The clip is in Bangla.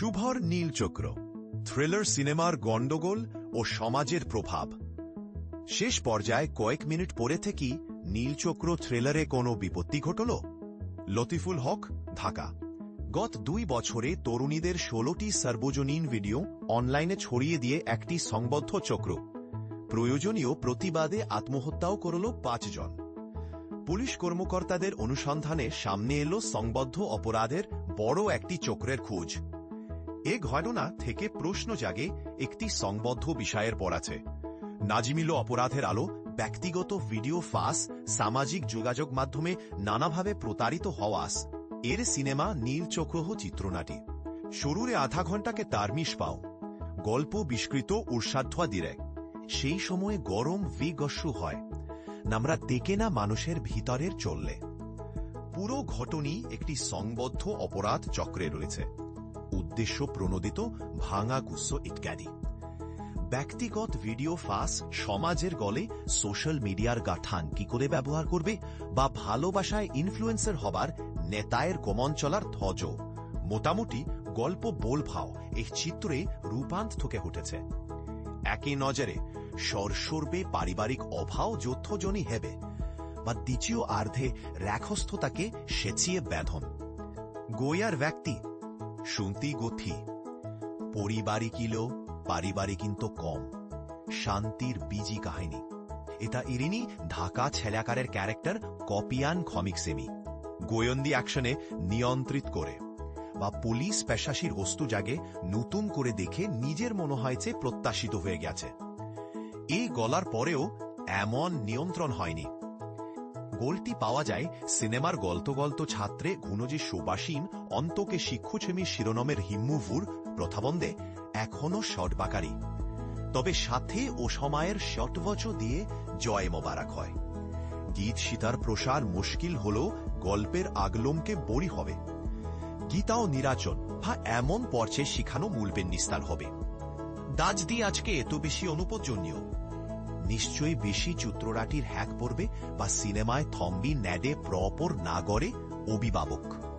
শুভর নীলচক্র, থ্রিলার সিনেমার গণ্ডগোল ও সমাজের প্রভাব। শেষ পর্যায়ে কয়েক মিনিট পরে থেকেই নীলচক্র থ্রিলারে কোনো বিপত্তি ঘটল? লতিফুল হক, ঢাকা। গত দুই বছরে তরুণীদের ষোলোটি সার্বজনীন ভিডিও অনলাইনে ছড়িয়ে দিয়ে একটি সংবদ্ধ চক্র। প্রয়োজনীয় প্রতিবাদে আত্মহত্যাও করল পাঁচজন পুলিশ কর্মকর্তাদের অনুসন্ধানে সামনে এলো সংবদ্ধ অপরাধের বড় একটি চক্রের খোঁজ। এ ঘটনা থেকে প্রশ্ন জাগে একটি সংবদ্ধ বিষয়ের পর আছে। নাজিমিল অপরাধের আলো ব্যক্তিগত ভিডিও ফাঁস, সামাজিক যোগাযোগ মাধ্যমে নানাভাবে প্রতারিত হওয়াস এর সিনেমা নীলচক্রহ চিত্রনাটি। শুরুরে আধা ঘন্টাকে তারমিশ পাও। গল্প বিস্কৃত উর্সাধ্বা দিরে। সেই সময়ে গরম বিগস্যু হয়। নামরা দেখে না মানুষের ভিতরের চললে। পুরো ঘটনই একটি সংবদ্ধ অপরাধ চক্রে রয়েছে। উদ্দেশ্য প্রণোদিত, ভাঙা গুচ্ছ ইত্যাদি। ব্যক্তিগত ভিডিও ফাঁস সমাজের গলে সোশ্যাল মিডিয়ার গাঠান কি করে ব্যবহার করবে বা ভালোবাসায় ইনফ্লুয়েন্সার হবার নেতায়ের গমন চলার ধ্বজ মোটামুটি গল্প বোলভাও এই চিত্রে রূপান্ত থেকে উঠেছে। একই নজরে সরসর্বে পারিবারিক অভাও যৌথজনী হেবে বা দ্বিতীয় আর্ধে র্যাখস্থতাকে সেচিয়ে ব্যাধন। গোয়ার ব্যক্তি শুনতি গথি পরিবারিক ইলো পারিবারিক কিন্তু কম। শান্তির বিজি কাহিনী। এটা ইরিনি ঢাকা ছেলাকারের ক্যারেক্টার কপিয়ান খমিক সেমি গোয়ন্দি অ্যাকশনে নিয়ন্ত্রিত করে। বা পুলিশ পেশাসীর অস্তু জাগে নতুন করে দেখে নিজের মনে হয়েছে প্রত্যাশিত হয়ে গেছে। এই গলার পরেও এমন নিয়ন্ত্রণ হয়নি। গোলটি পাওয়া যায় সিনেমার গল্ত গল্ত ছাত্রে ঘুনজি সুবাসীন অন্তকে শিক্ষুছেমি শিরোনামের হিম্মুভুর প্রথাবন্দে এখনও শটবাকারী তবে সাথে ও সময়ের শটবচ দিয়ে জয় মোবারক হয়। গীত সীতার প্রসার মুশকিল হল গল্পের আগলমকে বড়ি হবে। গীতাও নিরাচন বা এমন পর্চে শিখানো মূলবেন নিস্তার হবে। দাজ দিয়ে আজকে এত বেশি অনুপযোজনীয় নিশ্চয়ই বেশি চিত্ররাটির হ্যাক পড়বে বা সিনেমায় থম্বি ন্যাডে প্রপর না গড়ে অভিভাবক।